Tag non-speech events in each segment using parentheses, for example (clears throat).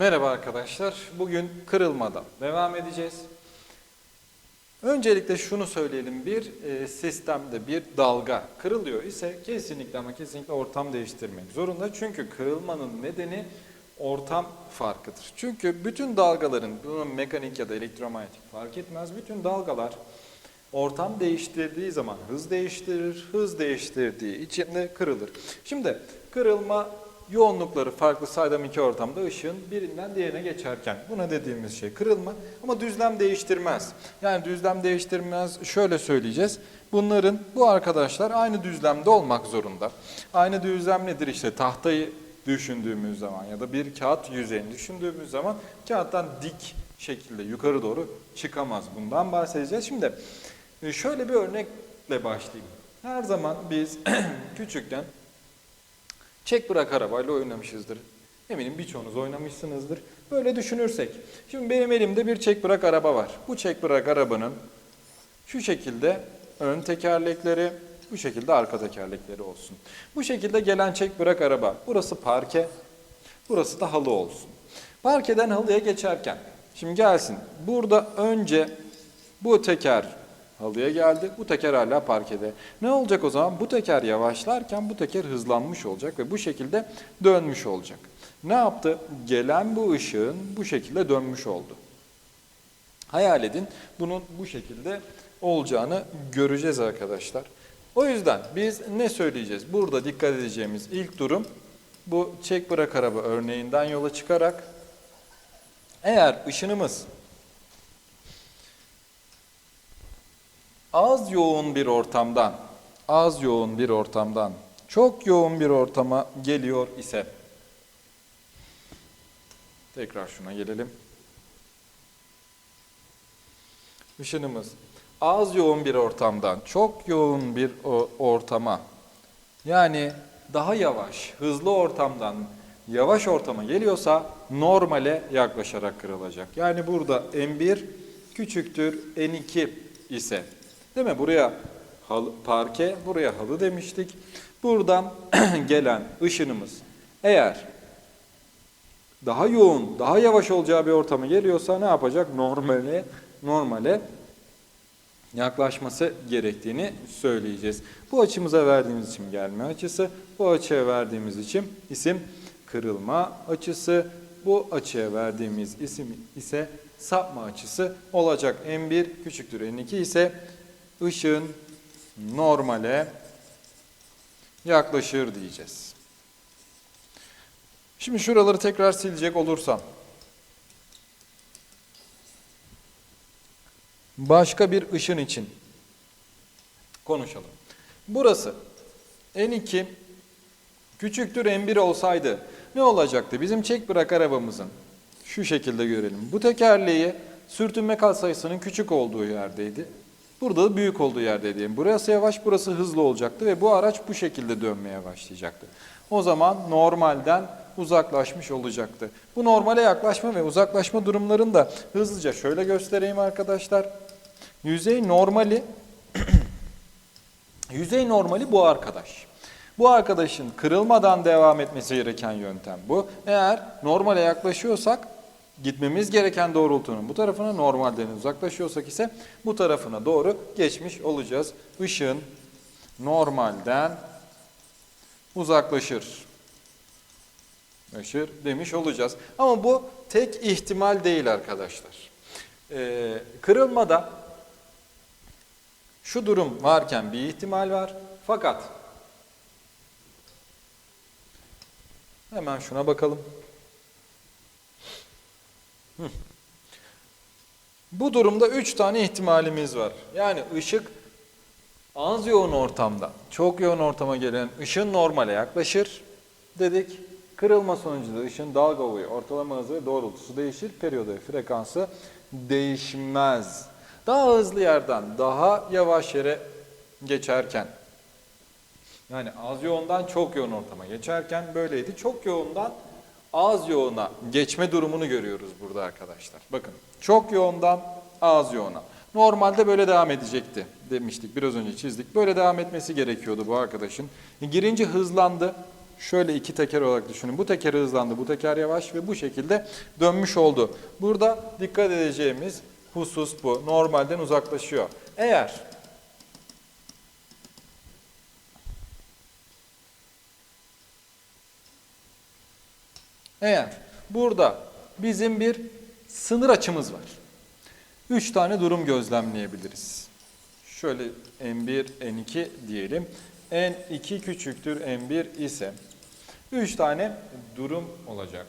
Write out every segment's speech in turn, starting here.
Merhaba arkadaşlar. Bugün kırılmadan devam edeceğiz. Öncelikle şunu söyleyelim. Bir e, sistemde bir dalga kırılıyor ise kesinlikle ama kesinlikle ortam değiştirmek zorunda. Çünkü kırılmanın nedeni ortam farkıdır. Çünkü bütün dalgaların, bunun mekanik ya da elektromanyetik fark etmez. Bütün dalgalar ortam değiştirdiği zaman hız değiştirir. Hız değiştirdiği için de kırılır. Şimdi kırılma yoğunlukları farklı saydam iki ortamda ışığın birinden diğerine geçerken buna dediğimiz şey kırılma ama düzlem değiştirmez. Yani düzlem değiştirmez şöyle söyleyeceğiz. Bunların bu arkadaşlar aynı düzlemde olmak zorunda. Aynı düzlem nedir işte tahtayı düşündüğümüz zaman ya da bir kağıt yüzeyini düşündüğümüz zaman kağıttan dik şekilde yukarı doğru çıkamaz. Bundan bahsedeceğiz. Şimdi e, şöyle bir örnekle başlayayım. Her zaman biz (clears throat) küçükken Çek bırak arabayla oynamışızdır. Eminim birçoğunuz oynamışsınızdır. Böyle düşünürsek. Şimdi benim elimde bir çek bırak araba var. Bu çek bırak arabanın şu şekilde ön tekerlekleri, bu şekilde arka tekerlekleri olsun. Bu şekilde gelen çek bırak araba. Burası parke, burası da halı olsun. Parkeden halıya geçerken, şimdi gelsin. Burada önce bu teker halıya geldi. Bu teker hala parkede. Ne olacak o zaman? Bu teker yavaşlarken bu teker hızlanmış olacak ve bu şekilde dönmüş olacak. Ne yaptı? Gelen bu ışığın bu şekilde dönmüş oldu. Hayal edin bunun bu şekilde olacağını göreceğiz arkadaşlar. O yüzden biz ne söyleyeceğiz? Burada dikkat edeceğimiz ilk durum bu çek bırak araba örneğinden yola çıkarak eğer ışınımız az yoğun bir ortamdan, az yoğun bir ortamdan çok yoğun bir ortama geliyor ise tekrar şuna gelelim. Işınımız az yoğun bir ortamdan çok yoğun bir ortama yani daha yavaş, hızlı ortamdan yavaş ortama geliyorsa normale yaklaşarak kırılacak. Yani burada M1 küçüktür N2 ise değil mi? Buraya halı, parke, buraya halı demiştik. Buradan (clears throat) gelen ışınımız eğer daha yoğun, daha yavaş olacağı bir ortama geliyorsa ne yapacak? Normale, normale yaklaşması gerektiğini söyleyeceğiz. Bu açımıza verdiğimiz için gelme açısı, bu açıya verdiğimiz için isim kırılma açısı, bu açıya verdiğimiz isim ise sapma açısı olacak. M1 küçüktür N2 ise ışığın normale yaklaşır diyeceğiz. Şimdi şuraları tekrar silecek olursam başka bir ışın için konuşalım. Burası N2 küçüktür M1 olsaydı ne olacaktı? Bizim çek bırak arabamızın şu şekilde görelim. Bu tekerleği sürtünme katsayısının küçük olduğu yerdeydi. Burada da büyük olduğu yerdeydi. Yani burası yavaş, burası hızlı olacaktı ve bu araç bu şekilde dönmeye başlayacaktı. O zaman normalden uzaklaşmış olacaktı. Bu normale yaklaşma ve uzaklaşma durumlarını da hızlıca şöyle göstereyim arkadaşlar. Yüzey normali (clears throat) yüzey normali bu arkadaş. Bu arkadaşın kırılmadan devam etmesi gereken yöntem bu. Eğer normale yaklaşıyorsak gitmemiz gereken doğrultunun bu tarafına normalden uzaklaşıyorsak ise bu tarafına doğru geçmiş olacağız. Işığın normalden uzaklaşır. Işır demiş olacağız. Ama bu tek ihtimal değil arkadaşlar. Ee, kırılmada şu durum varken bir ihtimal var. Fakat hemen şuna bakalım. Bu durumda üç tane ihtimalimiz var. Yani ışık az yoğun ortamda, çok yoğun ortama gelen ışın normale yaklaşır dedik. Kırılma sonucunda ışın dalga boyu, ortalama hızı ve doğrultusu değişir. Periyodu ve frekansı değişmez. Daha hızlı yerden daha yavaş yere geçerken yani az yoğundan çok yoğun ortama geçerken böyleydi. Çok yoğundan az yoğuna geçme durumunu görüyoruz burada arkadaşlar. Bakın çok yoğundan az yoğuna. Normalde böyle devam edecekti demiştik biraz önce çizdik. Böyle devam etmesi gerekiyordu bu arkadaşın. Girince hızlandı. şöyle iki teker olarak düşünün. Bu teker hızlandı, bu teker yavaş ve bu şekilde dönmüş oldu. Burada dikkat edeceğimiz husus bu. Normalden uzaklaşıyor. Eğer Eğer burada bizim bir sınır açımız var. Üç tane durum gözlemleyebiliriz. Şöyle N1, N2 diyelim. N2 küçüktür N1 ise üç tane durum olacak.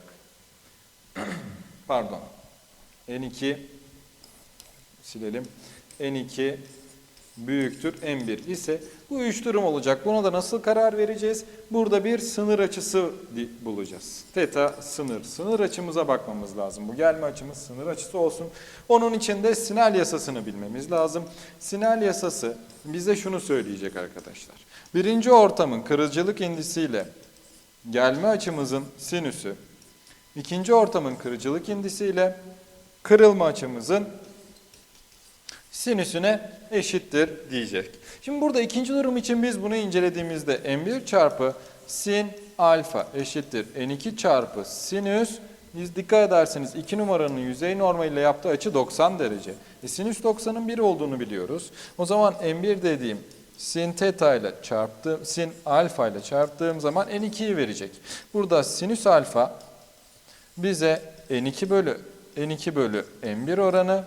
(clears throat) Pardon. N2 silelim. N2 büyüktür M1 ise bu üç durum olacak. Buna da nasıl karar vereceğiz? Burada bir sınır açısı bulacağız. Teta sınır. Sınır açımıza bakmamız lazım. Bu gelme açımız sınır açısı olsun. Onun için de Snell yasasını bilmemiz lazım. Snell yasası bize şunu söyleyecek arkadaşlar. Birinci ortamın kırıcılık indisiyle gelme açımızın sinüsü, ikinci ortamın kırıcılık indisiyle kırılma açımızın sinüsüne eşittir diyecek. Şimdi burada ikinci durum için biz bunu incelediğimizde n1 çarpı sin alfa eşittir n2 çarpı sinüs biz dikkat ederseniz 2 numaranın yüzey normaliyle yaptığı açı 90 derece. E, sinüs 90'ın 1 olduğunu biliyoruz. O zaman n1 dediğim sin teta ile çarptığım, sin alfa ile çarptığım zaman n2'yi verecek. Burada sinüs alfa bize n2 bölü n2 bölü n1 oranı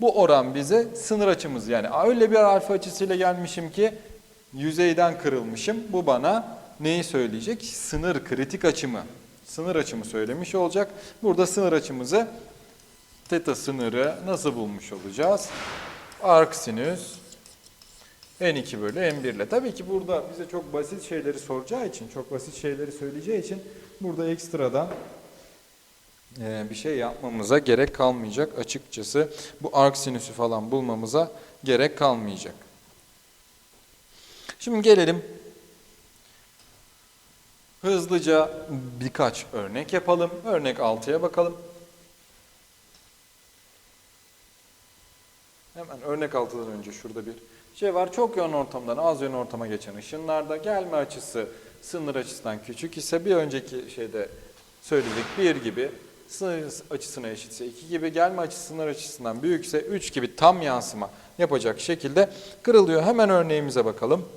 bu oran bize sınır açımız yani öyle bir alfa açısıyla gelmişim ki yüzeyden kırılmışım. Bu bana neyi söyleyecek? Sınır kritik açımı. Sınır açımı söylemiş olacak. Burada sınır açımızı teta sınırı nasıl bulmuş olacağız? Arc sinüs n2 bölü n1 ile. Tabii ki burada bize çok basit şeyleri soracağı için, çok basit şeyleri söyleyeceği için burada ekstradan bir şey yapmamıza gerek kalmayacak açıkçası. Bu arc sinüsü falan bulmamıza gerek kalmayacak. Şimdi gelelim hızlıca birkaç örnek yapalım. Örnek 6'ya bakalım. Hemen örnek 6'dan önce şurada bir şey var. Çok yoğun ortamdan az yoğun ortama geçen ışınlarda gelme açısı sınır açısından küçük ise bir önceki şeyde söyledik 1 gibi sınır açısına eşitse 2 gibi gelme açısı sınır açısından büyükse 3 gibi tam yansıma yapacak şekilde kırılıyor. Hemen örneğimize bakalım.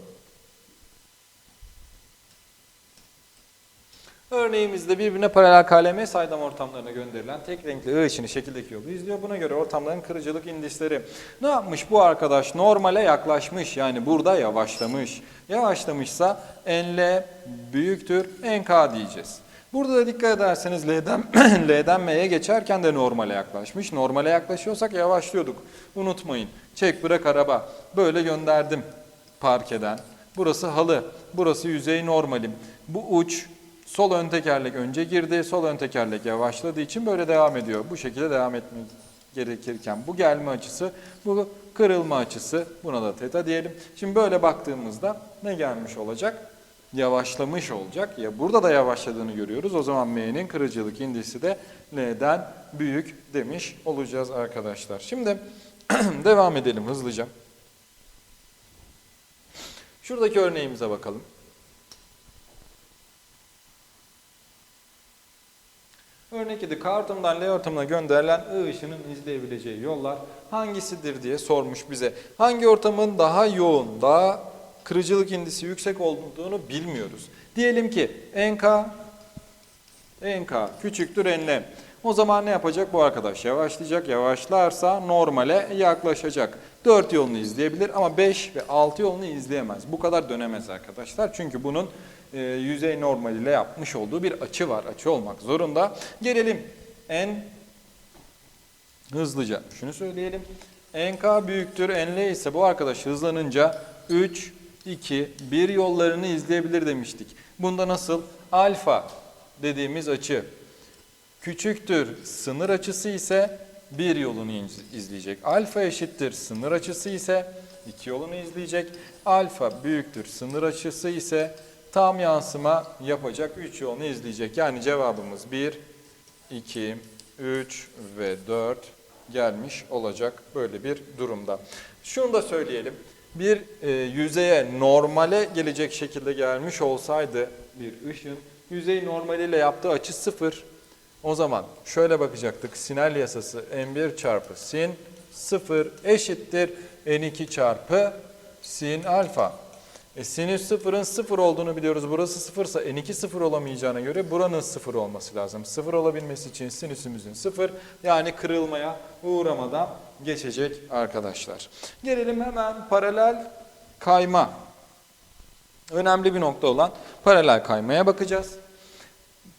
Örneğimizde birbirine paralel KLM saydam ortamlarına gönderilen tek renkli I ışını şekildeki yolu izliyor. Buna göre ortamların kırıcılık indisleri ne yapmış bu arkadaş? Normale yaklaşmış yani burada yavaşlamış. Yavaşlamışsa NL büyüktür NK diyeceğiz. Burada da dikkat ederseniz L'den, (clears throat) L'den M'ye geçerken de normale yaklaşmış. Normale yaklaşıyorsak yavaşlıyorduk. Unutmayın. Çek bırak araba. Böyle gönderdim parkeden. Burası halı. Burası yüzey normalim. Bu uç sol ön tekerlek önce girdi. Sol ön tekerlek yavaşladığı için böyle devam ediyor. Bu şekilde devam etmek gerekirken bu gelme açısı, bu kırılma açısı. Buna da teta diyelim. Şimdi böyle baktığımızda ne gelmiş olacak? Yavaşlamış olacak. Ya burada da yavaşladığını görüyoruz. O zaman M'nin kırıcılık indisi de L'den büyük demiş olacağız arkadaşlar. Şimdi (clears throat) devam edelim hızlıca. Şuradaki örneğimize bakalım. Örnek 7. K ortamından L ortamına gönderilen I ışının izleyebileceği yollar hangisidir diye sormuş bize. Hangi ortamın daha yoğun, daha kırıcılık indisi yüksek olduğunu bilmiyoruz. Diyelim ki NK NK küçüktür NL. O zaman ne yapacak bu arkadaş? Yavaşlayacak. Yavaşlarsa normale yaklaşacak. 4 yolunu izleyebilir ama 5 ve 6 yolunu izleyemez. Bu kadar dönemez arkadaşlar. Çünkü bunun e, yüzey normaliyle yapmış olduğu bir açı var. Açı olmak zorunda. Gelelim en hızlıca. Şunu söyleyelim. NK büyüktür NL ise bu arkadaş hızlanınca 3, 2, 1 yollarını izleyebilir demiştik. Bunda nasıl? Alfa dediğimiz açı küçüktür sınır açısı ise bir yolunu iz- izleyecek. Alfa eşittir sınır açısı ise iki yolunu izleyecek. Alfa büyüktür sınır açısı ise tam yansıma yapacak üç yolunu izleyecek. Yani cevabımız 1, 2, 3 ve 4 gelmiş olacak böyle bir durumda. Şunu da söyleyelim. Bir e, yüzeye normale gelecek şekilde gelmiş olsaydı bir ışın yüzey normaliyle yaptığı açı sıfır. O zaman şöyle bakacaktık. Sinel yasası n1 çarpı sin 0 eşittir n2 çarpı sin alfa. E, sinüs sıfırın sıfır olduğunu biliyoruz. Burası sıfırsa n2 sıfır olamayacağına göre buranın sıfır olması lazım. Sıfır olabilmesi için sinüsümüzün sıfır yani kırılmaya uğramadan geçecek arkadaşlar. Gelelim hemen paralel kayma. Önemli bir nokta olan paralel kaymaya bakacağız.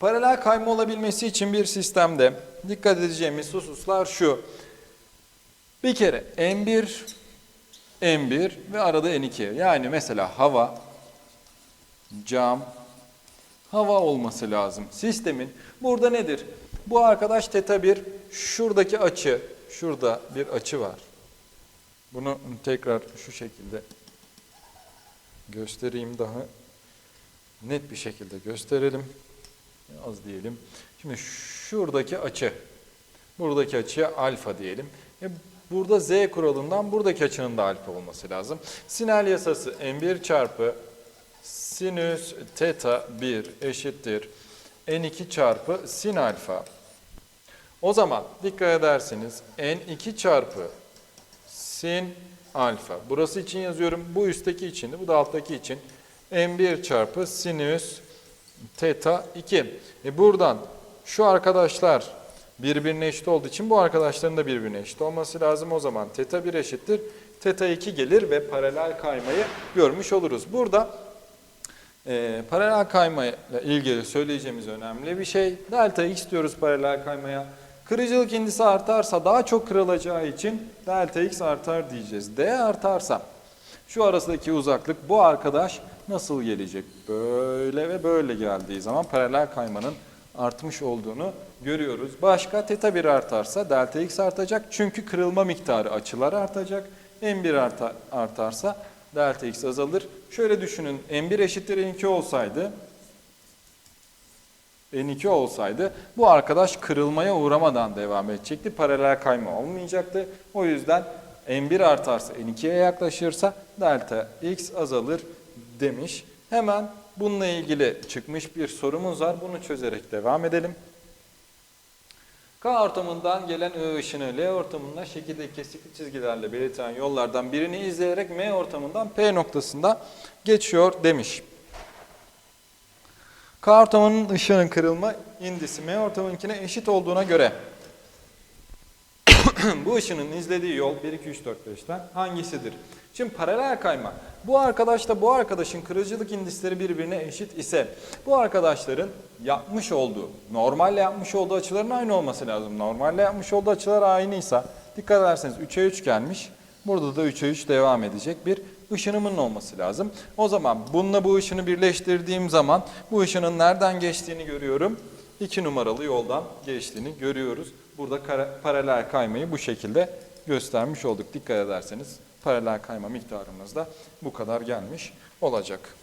Paralel kayma olabilmesi için bir sistemde dikkat edeceğimiz hususlar şu. Bir kere M1, M1 ve arada N2. Yani mesela hava, cam, hava olması lazım. Sistemin burada nedir? Bu arkadaş teta 1, şuradaki açı, şurada bir açı var. Bunu tekrar şu şekilde göstereyim daha net bir şekilde gösterelim. Az diyelim. Şimdi şuradaki açı, buradaki açıya alfa diyelim. E burada z kuralından buradaki açının da alfa olması lazım. Sinel yasası n1 çarpı sinüs teta 1 eşittir n2 çarpı sin alfa. O zaman dikkat ederseniz n2 çarpı sin alfa. Burası için yazıyorum. Bu üstteki için, bu da alttaki için. n1 çarpı sinüs teta 2. E buradan şu arkadaşlar birbirine eşit olduğu için bu arkadaşların da birbirine eşit olması lazım. O zaman teta 1 eşittir. Teta 2 gelir ve paralel kaymayı görmüş oluruz. Burada e, paralel kaymayla ilgili söyleyeceğimiz önemli bir şey. Delta x diyoruz paralel kaymaya. Kırıcılık indisi artarsa daha çok kırılacağı için delta x artar diyeceğiz. D artarsa şu arasındaki uzaklık bu arkadaş nasıl gelecek? Böyle ve böyle geldiği zaman paralel kaymanın artmış olduğunu görüyoruz. Başka teta 1 artarsa delta x artacak. Çünkü kırılma miktarı açılar artacak. M1 arta, artarsa delta x azalır. Şöyle düşünün M1 eşittir N2 olsaydı N2 olsaydı bu arkadaş kırılmaya uğramadan devam edecekti. Paralel kayma olmayacaktı. O yüzden M1 artarsa N2'ye yaklaşırsa delta x azalır demiş. Hemen bununla ilgili çıkmış bir sorumuz var. Bunu çözerek devam edelim. K ortamından gelen I ışını L ortamına şekilde kesikli çizgilerle belirtilen yollardan birini izleyerek M ortamından P noktasında geçiyor demiş. K ortamının ışığının kırılma indisi M ortamınkine eşit olduğuna göre (clears throat) bu ışının izlediği yol 1, 2, 3, 4, 5'ten hangisidir? Şimdi paralel kayma. Bu arkadaşla bu arkadaşın kırıcılık indisleri birbirine eşit ise bu arkadaşların yapmış olduğu, normalle yapmış olduğu açıların aynı olması lazım. Normalle yapmış olduğu açılar aynıysa dikkat ederseniz 3'e 3 gelmiş. Burada da 3'e 3 devam edecek bir ışınımın olması lazım. O zaman bununla bu ışını birleştirdiğim zaman bu ışının nereden geçtiğini görüyorum. 2 numaralı yoldan geçtiğini görüyoruz. Burada kara- paralel kaymayı bu şekilde göstermiş olduk. Dikkat ederseniz paralel kayma miktarımız da bu kadar gelmiş olacak.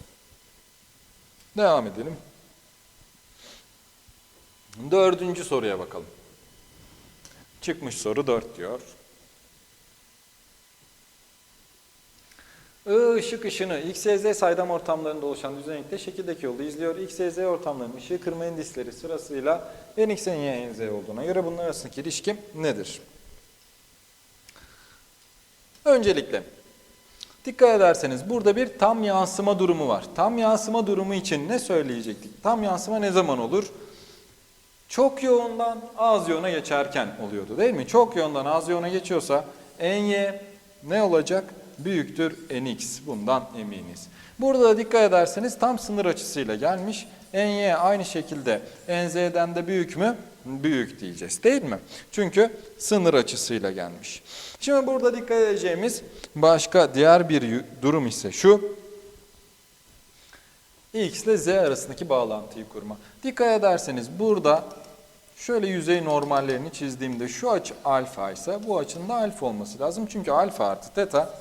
Devam edelim. Dördüncü soruya bakalım. Çıkmış soru 4 diyor. I ışık ışını X, Y, Z saydam ortamlarında oluşan düzenekte şekildeki yolda izliyor. X, Y, Z ortamlarının ışığı kırma indisleri sırasıyla NX, Y, NZ olduğuna göre bunlar arasındaki ilişkim nedir? Öncelikle dikkat ederseniz burada bir tam yansıma durumu var. Tam yansıma durumu için ne söyleyecektik? Tam yansıma ne zaman olur? Çok yoğundan az yoğuna geçerken oluyordu değil mi? Çok yoğundan az yoğuna geçiyorsa NY ne olacak? Büyüktür NX. Bundan eminiz. Burada da dikkat ederseniz tam sınır açısıyla gelmiş. NY aynı şekilde NZ'den de büyük mü? Büyük diyeceğiz değil mi? Çünkü sınır açısıyla gelmiş. Şimdi burada dikkat edeceğimiz başka diğer bir durum ise şu. X ile Z arasındaki bağlantıyı kurma. Dikkat ederseniz burada şöyle yüzey normallerini çizdiğimde şu açı alfa ise bu açının da alfa olması lazım. Çünkü alfa artı teta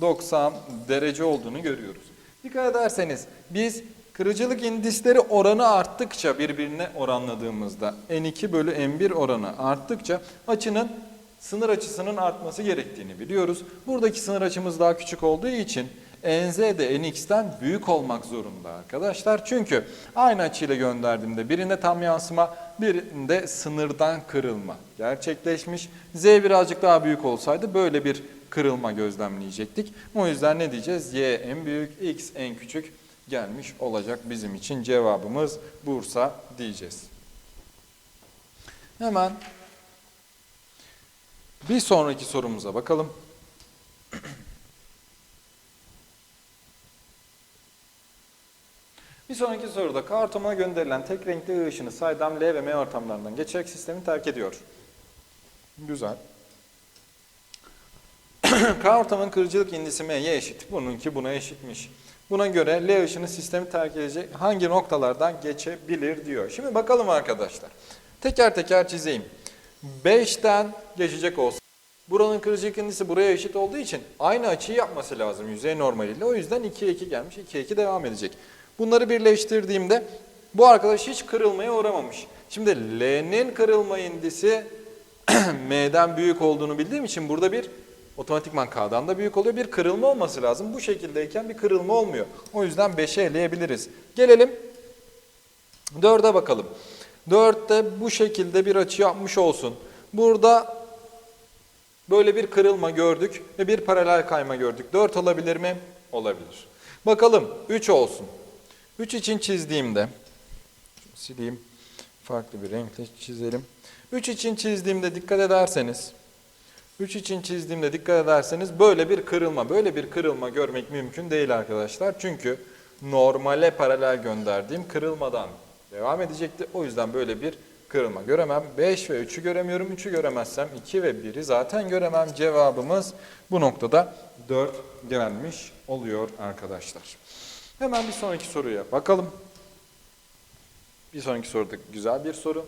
90 derece olduğunu görüyoruz. Dikkat ederseniz biz kırıcılık indisleri oranı arttıkça birbirine oranladığımızda N2 bölü N1 oranı arttıkça açının sınır açısının artması gerektiğini biliyoruz. Buradaki sınır açımız daha küçük olduğu için nz de nx'ten büyük olmak zorunda arkadaşlar. Çünkü aynı açıyla gönderdiğimde birinde tam yansıma, birinde sınırdan kırılma gerçekleşmiş. Z birazcık daha büyük olsaydı böyle bir kırılma gözlemleyecektik. O yüzden ne diyeceğiz? Y en büyük, X en küçük gelmiş olacak bizim için. Cevabımız Bursa diyeceğiz. Hemen bir sonraki sorumuza bakalım. Bir sonraki soruda K ortamına gönderilen tek renkli I ışını saydam L ve M ortamlarından geçerek sistemi terk ediyor. Güzel. (clears throat) K ortamının kırıcılık indisi M'ye eşit. Bununki buna eşitmiş. Buna göre L ışını sistemi terk edecek hangi noktalardan geçebilir diyor. Şimdi bakalım arkadaşlar. Teker teker çizeyim. 5'ten geçecek olsa buranın kırıcılık indisi buraya eşit olduğu için aynı açıyı yapması lazım yüzey normaliyle. O yüzden 2'ye 2 gelmiş. 2'ye 2 devam edecek. Bunları birleştirdiğimde bu arkadaş hiç kırılmaya uğramamış. Şimdi L'nin kırılma indisi (clears throat) M'den büyük olduğunu bildiğim için burada bir otomatikman K'dan da büyük oluyor. Bir kırılma olması lazım. Bu şekildeyken bir kırılma olmuyor. O yüzden 5'e eleyebiliriz. Gelelim 4'e bakalım. 4'te bu şekilde bir açı yapmış olsun. Burada böyle bir kırılma gördük ve bir paralel kayma gördük. 4 olabilir mi? Olabilir. Bakalım 3 olsun. 3 için çizdiğimde sileyim farklı bir renkle çizelim. 3 için çizdiğimde dikkat ederseniz 3 için çizdiğimde dikkat ederseniz böyle bir kırılma, böyle bir kırılma görmek mümkün değil arkadaşlar. Çünkü normale paralel gönderdiğim kırılmadan devam edecekti. O yüzden böyle bir kırılma göremem. 5 ve 3'ü göremiyorum. 3'ü göremezsem 2 ve 1'i zaten göremem. Cevabımız bu noktada 4 gelmiş oluyor arkadaşlar. Hemen bir sonraki soruya bakalım. Bir sonraki soruda güzel bir soru.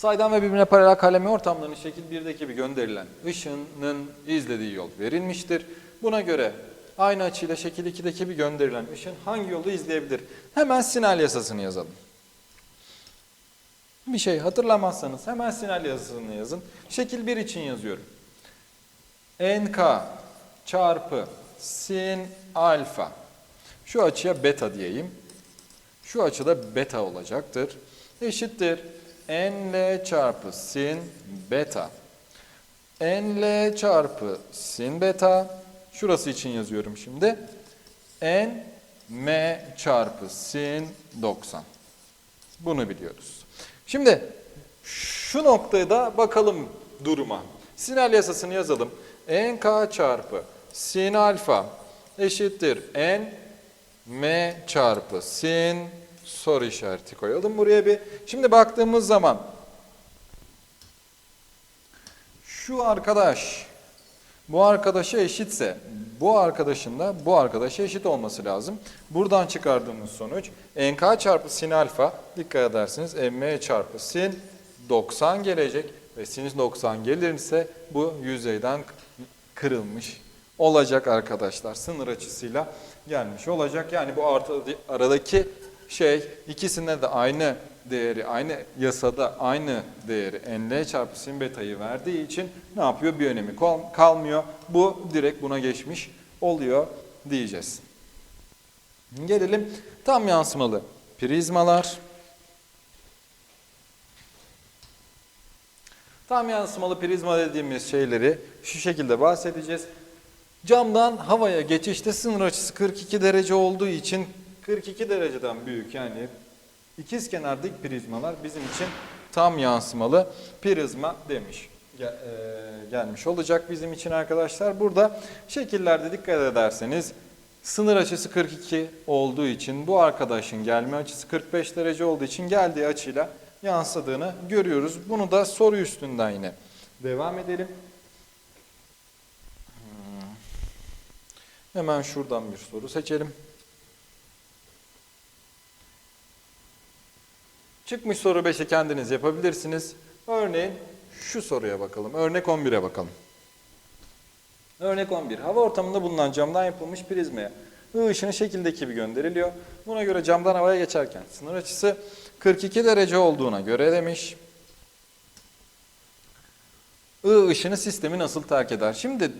Saydam ve birbirine paralel kalemi ortamlarının şekil 1'deki gibi gönderilen ışının izlediği yol verilmiştir. Buna göre aynı açıyla şekil 2'deki bir gönderilen ışın hangi yolu izleyebilir? Hemen sinal yasasını yazalım. Bir şey hatırlamazsanız hemen sinal yasasını yazın. Şekil 1 için yazıyorum. NK çarpı sin alfa. Şu açıya beta diyeyim. Şu açıda beta olacaktır. Eşittir. Nl çarpı sin beta. nl çarpı sin beta. Şurası için yazıyorum şimdi. n m çarpı sin 90. Bunu biliyoruz. Şimdi şu noktaya da bakalım duruma. Sinal yasasını yazalım. nk çarpı sin alfa eşittir n m çarpı sin soru işareti koyalım buraya bir. Şimdi baktığımız zaman şu arkadaş bu arkadaşa eşitse bu arkadaşın da bu arkadaşa eşit olması lazım. Buradan çıkardığımız sonuç nk çarpı sin alfa dikkat edersiniz m çarpı sin 90 gelecek ve sin 90 gelirse bu yüzeyden kırılmış olacak arkadaşlar. Sınır açısıyla gelmiş olacak. Yani bu aradaki şey ikisine de aynı değeri, aynı yasada aynı değeri nl çarpı sin beta'yı verdiği için ne yapıyor? Bir önemi kal- kalmıyor. Bu direkt buna geçmiş oluyor diyeceğiz. Gelelim tam yansımalı prizmalar. Tam yansımalı prizma dediğimiz şeyleri şu şekilde bahsedeceğiz. Camdan havaya geçişte sınır açısı 42 derece olduğu için 42 dereceden büyük yani ikizkenar dik prizmalar bizim için tam yansımalı prizma demiş. E, gelmiş olacak bizim için arkadaşlar. Burada şekillerde dikkat ederseniz sınır açısı 42 olduğu için bu arkadaşın gelme açısı 45 derece olduğu için geldiği açıyla yansıdığını görüyoruz. Bunu da soru üstünden yine devam edelim. Hemen şuradan bir soru seçelim. Çıkmış soru 5'i kendiniz yapabilirsiniz. Örneğin şu soruya bakalım. Örnek 11'e bakalım. Örnek 11. Hava ortamında bulunan camdan yapılmış prizmaya I ışını şekildeki gibi gönderiliyor. Buna göre camdan havaya geçerken sınır açısı 42 derece olduğuna göre demiş. I ışını sistemi nasıl terk eder? Şimdi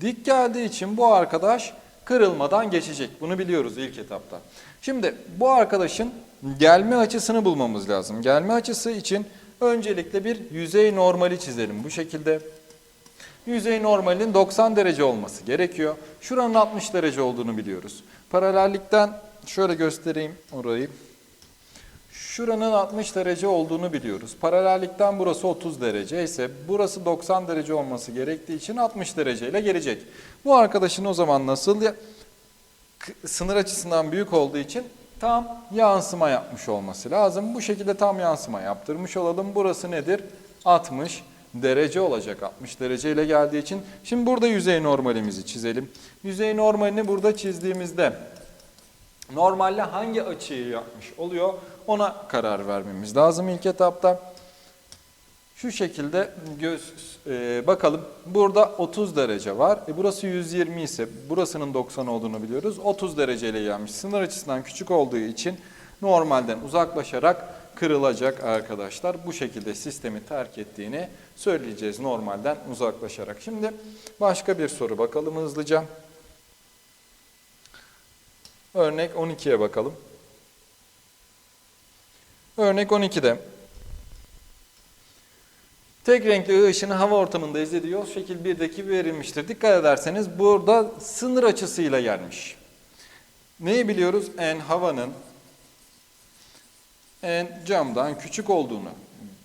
Dik geldiği için bu arkadaş kırılmadan geçecek. Bunu biliyoruz ilk etapta. Şimdi bu arkadaşın gelme açısını bulmamız lazım. Gelme açısı için öncelikle bir yüzey normali çizelim. Bu şekilde yüzey normalinin 90 derece olması gerekiyor. Şuranın 60 derece olduğunu biliyoruz. Paralellikten şöyle göstereyim orayı. Şuranın 60 derece olduğunu biliyoruz. Paralellikten burası 30 derece ise burası 90 derece olması gerektiği için 60 dereceyle gelecek. Bu arkadaşın o zaman nasıl sınır açısından büyük olduğu için tam yansıma yapmış olması lazım. Bu şekilde tam yansıma yaptırmış olalım. Burası nedir? 60 derece olacak 60 derece ile geldiği için. Şimdi burada yüzey normalimizi çizelim. Yüzey normalini burada çizdiğimizde normalde hangi açıyı yapmış oluyor ona karar vermemiz lazım ilk etapta. Şu şekilde göz e, bakalım. Burada 30 derece var. E, burası 120 ise burasının 90 olduğunu biliyoruz. 30 dereceyle gelmiş. Sınır açısından küçük olduğu için normalden uzaklaşarak kırılacak arkadaşlar. Bu şekilde sistemi terk ettiğini söyleyeceğiz normalden uzaklaşarak. Şimdi başka bir soru bakalım hızlıca. Örnek 12'ye bakalım. Örnek 12'de tek renkli ışını hava ortamında izlediği şekil 1'deki verilmiştir. Dikkat ederseniz burada sınır açısıyla gelmiş. Neyi biliyoruz? En havanın en camdan küçük olduğunu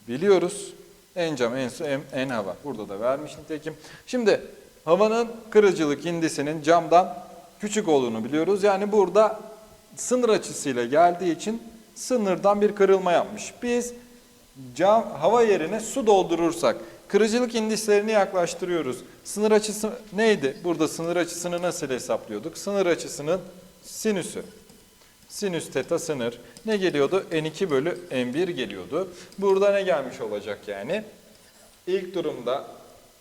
biliyoruz. En cam, en su, en, en hava. Burada da vermiş nitekim. Şimdi havanın kırıcılık indisinin camdan küçük olduğunu biliyoruz. Yani burada sınır açısıyla geldiği için sınırdan bir kırılma yapmış. Biz cam hava yerine su doldurursak kırıcılık indislerini yaklaştırıyoruz. Sınır açısı neydi? Burada sınır açısını nasıl hesaplıyorduk? Sınır açısının sinüsü. Sinüs teta sınır ne geliyordu? N2 bölü N1 geliyordu. Burada ne gelmiş olacak yani? İlk durumda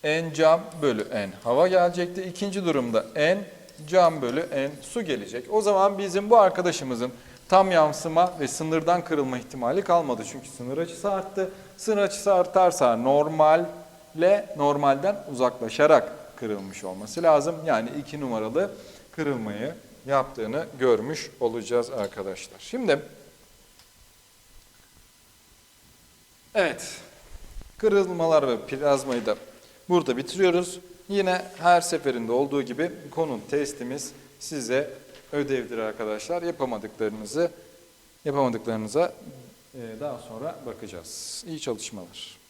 N cam bölü N hava gelecekti. İkinci durumda N cam bölü N su gelecek. O zaman bizim bu arkadaşımızın tam yansıma ve sınırdan kırılma ihtimali kalmadı. Çünkü sınır açısı arttı. Sınır açısı artarsa normalle normalden uzaklaşarak kırılmış olması lazım. Yani iki numaralı kırılmayı yaptığını görmüş olacağız arkadaşlar. Şimdi evet kırılmalar ve plazmayı da burada bitiriyoruz. Yine her seferinde olduğu gibi konun testimiz size ödevdir arkadaşlar. Yapamadıklarınızı yapamadıklarınıza e, daha sonra bakacağız. İyi çalışmalar.